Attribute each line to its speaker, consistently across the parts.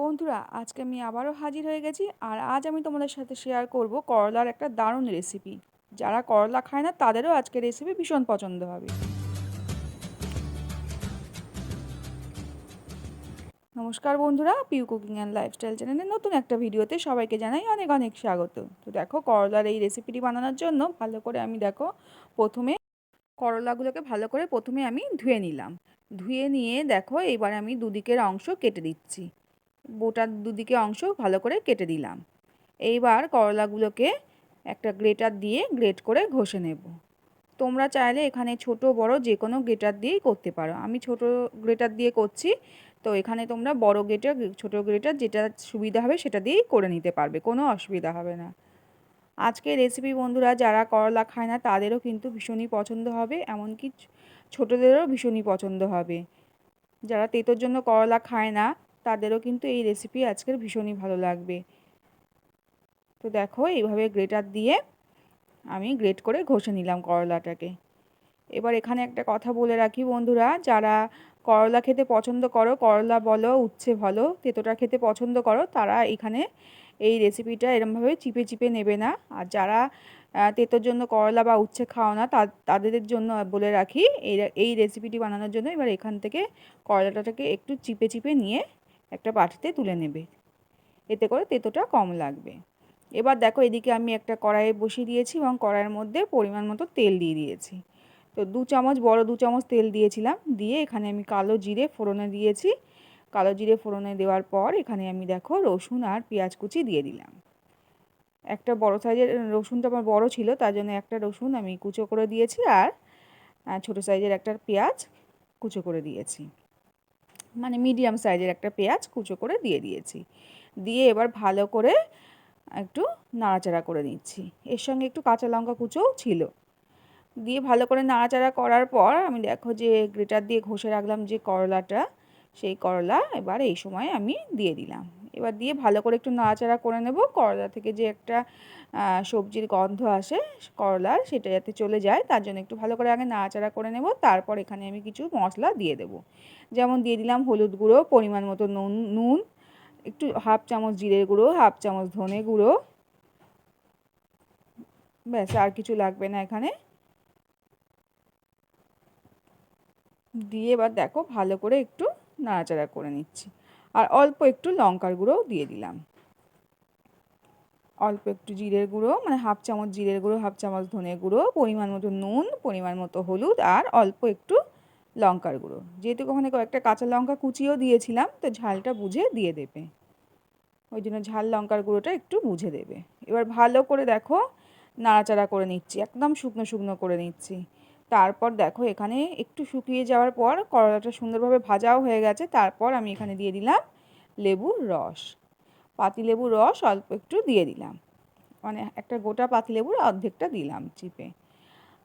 Speaker 1: বন্ধুরা, আজকে আমি আবারও হাজির হয়ে গেছি আর আজ আমি তোমাদের সাথে শেয়ার করব করলার একটা দারুণ রেসিপি যারা করলা খায় না, তাদেরও আজকে রেসিপি ভীষণ পছন্দ হবে। নমস্কার বন্ধুরা পিউ কুকিং অ্যান্ড লাইফস্টাইল চ্যানেলের নতুন একটা ভিডিওতে সবাইকে জানাই অনেক অনেক স্বাগত। তো দেখো, করলার এই রেসিপিটি বানানোর জন্য ভালো করে আমি দেখো, প্রথমে করলাগুলোকে ভালো করে প্রথমে আমি ধুয়ে নিলাম। ধুয়ে নিয়ে দেখো, এবার আমি দুদিকের অংশ কেটে দিচ্ছি। বোটার দুদিকে অংশ ভালো করে কেটে দিলাম। এইবার করলাগুলোকে একটা গ্রেটার দিয়ে গ্রেট করে ঘষে নেব। তোমরা চাইলে এখানে ছোট, বড় যে কোনো গ্রেটার দিয়েই করতে পারো। আমি ছোট গ্রেটার দিয়ে করছি, তো এখানে তোমরা বড় গ্রেটার, ছোট গ্রেটার যেটা সুবিধা হবে সেটা দিয়েই করে নিতে পারবে, কোনো অসুবিধা হবে না। আজকে রেসিপি বন্ধুরা, যারা করলা খায় না, তাদেরও কিন্তু ভীষণই পছন্দ হবে, এমনকি ছোটোদেরও ভীষণই পছন্দ হবে। যারা তেতোর জন্য করলা খায় না তাদেরও কিন্তু এই রেসিপি আজকের ভীষণই ভালো লাগবে। তো দেখো, এইভাবে গ্রেটার দিয়ে আমি গ্রেট করে ঘষে নিলাম করলাটাকে। এবার এখানে একটা কথা বলে রাখি বন্ধুরা, যারা করলা খেতে পছন্দ করো, করলা বলো, উচ্ছে ভালো তেতোটা খেতে পছন্দ করো, তারা এখানে এই রেসিপিটা এরমভাবে চিপে চিপে নেবে না। আর যারা তেতোর জন্য করলা বা উচ্ছে খাও না তাদের জন্য বলে রাখি, এই এই রেসিপিটি বানানোর জন্য এবার এখান থেকে করলাটাকে একটু চিপে চিপে নিয়ে একটা বাটিতে তুলে নেবে। এতে করে তেতোটা কম লাগবে। এবার দেখো এদিকে আমি একটা কড়াইয়ে বসিয়ে দিয়েছি এবং কড়াইয়ের মধ্যে পরিমাণ মতো তেল দিয়ে দিয়েছি। তো দু চামচ, বড় দু চামচ তেল দিয়েছিলাম। দিয়ে এখানে আমি কালো জিরে ফোড়নে দিয়েছি। কালো জিরে ফোড়নে দেওয়ার পর এখানে আমি দেখো রসুন আর পেঁয়াজ কুচি দিয়ে দিলাম। একটা বড় সাইজের, রসুনটা আমার বড় ছিল, তার জন্য একটা রসুন আমি কুচো করে দিয়েছি আর ছোট সাইজের একটা পেঁয়াজ কুচো করে দিয়েছি। মানে মিডিয়াম সাইজের একটা পেঁয়াজ কুচো করে দিয়ে দিয়েছি। দিয়ে এবার ভালো করে একটু নাড়াচাড়া করে নিচ্ছি। এর সঙ্গে একটু কাঁচা লঙ্কা কুচোও ছিল। দিয়ে ভালো করে নাড়াচাড়া করার পর আমি দেখো যে গ্রেটার দিয়ে ঘষে রাখলাম যে করলাটা, সেই করলা এবার এই সময় আমি দিয়ে দিলাম। এবার দিয়ে ভালো করে একটু নাড়াচাড়া করে নেব। করলা থেকে যে একটা সবজির গন্ধ আসে করলার, সেটা যাতে চলে যায়, তার জন্য একটু ভালো করে আগে নাড়াচাড়া করে নেব। তারপর এখানে আমি কিছু মশলা দিয়ে দেব। যেমন দিয়ে দিলাম হলুদ গুঁড়ো, পরিমাণ মতো নুন নুন, একটু হাফ চামচ জিরের গুঁড়ো, হাফ চামচ ধনে গুঁড়ো। ব্যাস, আর কিছু লাগবে না এখানে। দিয়ে এবার দেখো ভালো করে একটু নাড়াচাড়া করে নিচ্ছি। আর অল্প একটু লঙ্কার গুঁড়ো দিয়ে দিলাম। অল্প একটু জিরের গুঁড়ো মানে হাফ চামচ জিরের গুঁড়ো, হাফ চামচ ধনে গুঁড়ো, পরিমাণ মতো নুন, পরিমাণ মতো হলুদ আর অল্প একটু লঙ্কার গুঁড়ো। যেহেতু ওখানে কয়েকটা কাঁচা লঙ্কা কুচিও দিয়েছিলাম, তো ঝালটা বুঝে দিয়ে দেবে। ওই জন্য ঝাল লঙ্কার গুঁড়োটা একটু বুঝে দেবে। এবার ভালো করে দেখো, নাড়াচাড়া করে নিচ্ছি, একদম শুকনো শুকনো করে নিচ্ছি। তারপর দেখো এখানে একটু শুকিয়ে যাওয়ার পর করলাটা সুন্দরভাবে ভাজাও হয়ে গেছে। তারপর আমি এখানে দিয়ে দিলাম লেবুর রস। পাতিলেবুর রস অল্প একটু দিয়ে দিলাম। মানে একটা গোটা পাতিলেবুর অর্ধেকটা দিলাম চিপে।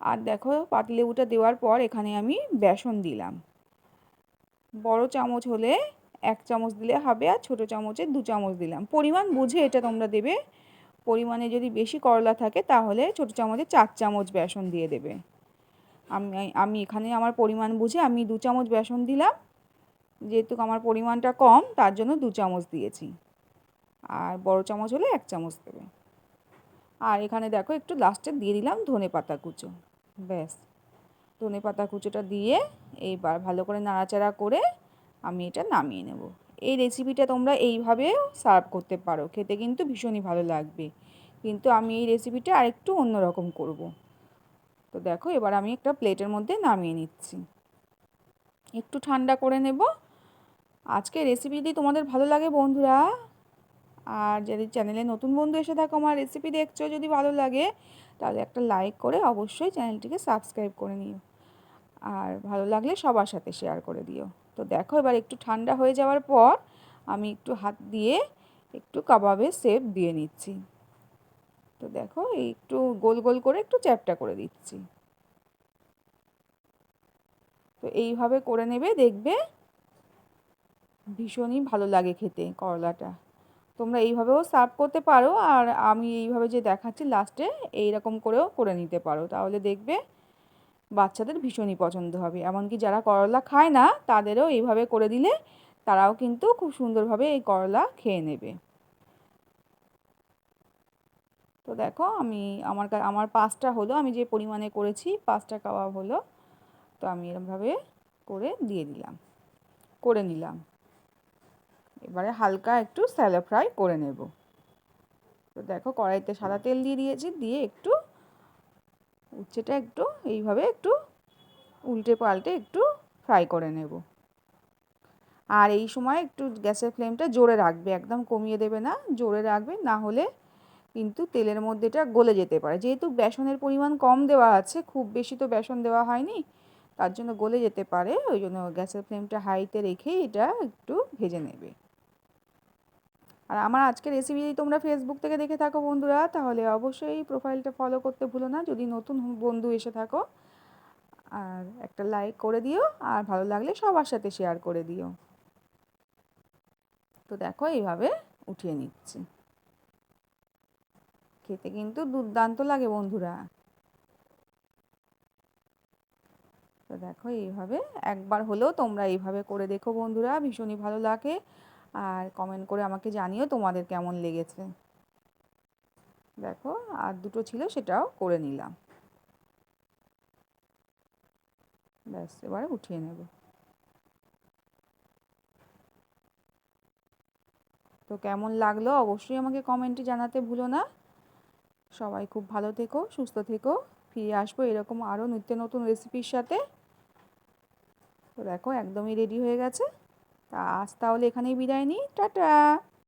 Speaker 1: আর দেখো পাতিলেবুটা দেওয়ার পর এখানে আমি বেসন দিলাম। বড় চামচ হলে এক চামচ দিলে হবে আর ছোটো চামচে দু চামচ দিলাম। পরিমাণ বুঝে এটা তোমরা দেবে। পরিমাণে যদি বেশি করলা থাকে তাহলে ছোটো চামচে চার চামচ বেসন দিয়ে দেবে। আমি আমি এখানে আমার পরিমাণ বুঝে আমি দু চামচ বেসন দিলাম। যেহেতু আমার পরিমাণটা কম, তার জন্য দু চামচ দিয়েছি। আর বড় চামচ হলে এক চামচ দেবে। আর এখানে দেখো একটু লাস্টে দিয়ে দিলাম ধনে পাতা কুচো। ব্যাস। ধনে পাতা কুচোটা দিয়ে এইবার ভালো করে নাড়াচাড়া করে আমি এটা নামিয়ে নেব। এই রেসিপিটা তোমরা এইভাবেও সার্ভ করতে পারো। খেতে কিন্তু ভীষণই ভালো লাগবে। কিন্তু আমি এই রেসিপিটা আরেকটু অন্যরকম করব। তো দেখো, এবার আমি একটা প্লেটের মধ্যে নামিয়ে নিচ্ছি। একটু ঠান্ডা করে নেব। আজকে রেসিপি যদি তোমাদের ভালো লাগে বন্ধুরা, আর যদি চ্যানেলে নতুন বন্ধু এসে থাকো, আমার রেসিপি দেখছ, যদি ভালো লাগে, তাহলে একটা লাইক করে অবশ্যই চ্যানেলটিকে সাবস্ক্রাইব করে নিও। আর ভালো লাগলে সবার সাথে শেয়ার করে দিও। তো দেখো, এবার একটু ঠান্ডা হয়ে যাওয়ার পর আমি একটু হাত দিয়ে একটু কাবাবের সেপ দিয়ে নিচ্ছি। তো দেখো একটু গোল গোল করে একটু চ্যাপটা করে দিচ্ছি। তো এইভাবে করে নেবে, দেখবে ভীষণই ভালো লাগে খেতে করলাটা। তোমরা এইভাবেও সার্ভ করতে পারো আর আমি এইভাবে যে দেখাচ্ছি লাস্টে এইরকম করেও করে নিতে পারো। তাহলে দেখবে বাচ্চাদের ভীষণই পছন্দ হবে। এমনকি যারা করলা খায় না, তাদেরও এইভাবে করে দিলে তারাও কিন্তু খুব সুন্দরভাবে এই করলা খেয়ে নেবে। তো দেখো, আমি আমার আমার পাঁচটা হলো, আমি যে পরিমাণে করেছি, পাঁচটা কাবাব হলো। তো আমি এরমভাবে করে দিয়ে দিলাম, করে নিলাম। এবারে হালকা একটু স্যালো ফ্রাই করে নেব। তো দেখো কড়াইতে সাদা তেল দিয়ে দিয়েছি, দিয়ে একটু উচ্ছেটা একটু এইভাবে একটু উল্টে পাল্টে একটু ফ্রাই করে নেব। আর এই সময় একটু গ্যাসের ফ্লেমটা জোরে রাখবে, একদম কমিয়ে দেবে না, জোরে রাখবে, না হলে কিন্তু তেলের মধ্যে এটা গলে যেতে পারে। যেহেতু বেসনের পরিমাণ কম দেওয়া আছে, খুব বেশি তো বেসন দেওয়া হয়নি তার জন্য গলে যেতে পারে, ওই জন্য গ্যাসের ফ্লেমটা হাইতে রেখে এটা একটু ভেজে নেবে। আর আমার আজকের রেসিপি যদি তোমরা ফেসবুক থেকে দেখে থাকো বন্ধুরা, তাহলে অবশ্যই প্রোফাইলটা ফলো করতে ভুলো না। যদি নতুন বন্ধু এসে থাকো, আর একটা লাইক করে দিও, আর ভালো লাগলে সবার সাথে শেয়ার করে দিও। তো দেখো, এইভাবে উঠিয়ে নিচ্ছি। খেতে কিন্তু দুর্দান্ত লাগে বন্ধুরা। তো দেখো, এইভাবে একবার হলেও তোমরা এইভাবে করে দেখো বন্ধুরা, ভীষণই ভালো লাগে। আর কমেন্ট করে আমাকে জানিও তোমাদের কেমন লেগেছে। দেখো, আর দুটো ছিল, সেটাও করে নিলাম। ব্যাস, এবারে উঠিয়ে নেব। তো কেমন লাগল অবশ্যই আমাকে কমেন্টে জানাতে ভুলো না। সবাই খুব ভালো থেকো, সুস্থ থেকো, ফিরে আসব এরকম আরও নিত্য নতুন রেসিপির সাথে। তো দেখো একদমই রেডি হয়ে গেছে। তা আজ তাহলে এখানেই বিদায় নিই। টাটা!